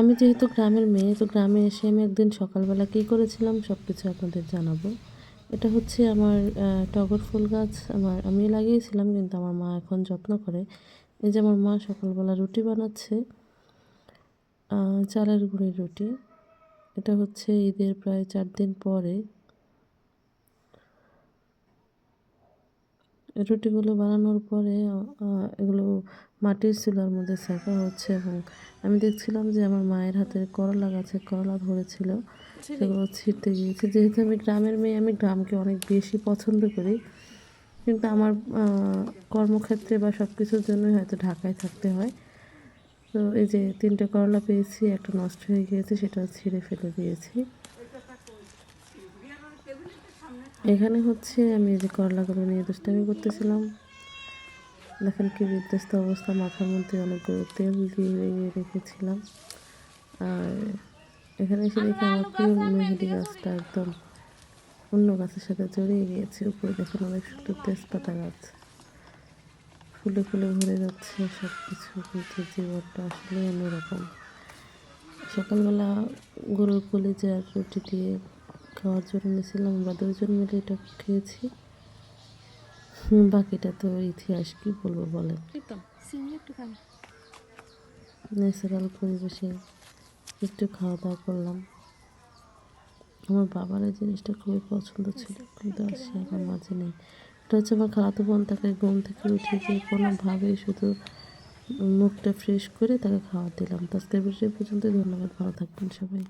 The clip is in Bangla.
আমি যেহেতু গ্রামের মেয়ে, তো গ্রামে এসে আমি একদিন সকালবেলা কী করেছিলাম সব কিছু আপনাদের জানাব। এটা হচ্ছে আমার টগর ফুল গাছ। আমার, আমি লাগিয়েছিলাম, কিন্তু আমার মা এখন যত্ন করে। এই যে আমার মা সকালবেলা রুটি বানাচ্ছে চালের গুঁড়ির রুটি। এটা হচ্ছে ঈদের প্রায় চার দিন পরে। রুটিগুলো বানানোর পরে এগুলো মাটির চুলার মধ্যে সেঁকা হচ্ছে এবং আমি দেখছিলাম যে আমার মায়ের হাতে করলা গাছে করলা ধরেছিল। সেগুলো ছিঁড়তে গিয়েছে। যেহেতু আমি গ্রামের মেয়ে আমি গ্রামকে অনেক বেশি পছন্দ করি। কিন্তু আমার কর্মক্ষেত্রে বা সব কিছুর জন্যই হয়তো ঢাকায় থাকতে হয়। তো এই যে তিনটে করলা পেয়েছি একটা নষ্ট হয়ে গিয়েছে সেটাও ছিঁড়ে ফেলে দিয়েছি। এখানে হচ্ছে আমি যে করলাগুলো নিয়ে দুষ্টামি করতেছিলাম। দেখেন কি বিধ্বস্ত অবস্থা, মাথার মধ্যে অনেকগুলো তেল দিয়ে রেখেছিলাম। আর এখানে এসে দেখি আমার প্রিয় মেহেদি গাছটা একদম অন্য গাছের সাথে জড়িয়ে গিয়েছে। উপরে দেখেন অনেক সুন্দর তেজপাতা গাছ। ফুলে ফুলে ভরে যাচ্ছে সব কিছু কিন্তু জীবনটা আসলে অন্যরকম। সকালবেলা গরুর কলিজা আর রুটি দিয়ে খাওয়ার জন্য নিয়েছিলাম আমরা দুজন মিলে এটা খেয়েছি। বাকিটা তো ইতিহাস কি বলব বলেন? ন্যাচারাল পরিবেশে একটু খাওয়া দাওয়া করলাম। আমার বাবার এই জিনিসটা খুবই পছন্দ ছিল কিন্তু আর সে আমার মাঝে নেই। এটা হচ্ছে আমার খালাতো বোন তাকে ঘুম থেকে উঠে গিয়ে কোনোভাবেই শুধু মুখটা ফ্রেশ করে তাকে খাওয়া দিলাম। তো আজকের পর্যন্ত ধন্যবাদ ভালো থাকবেন সবাই।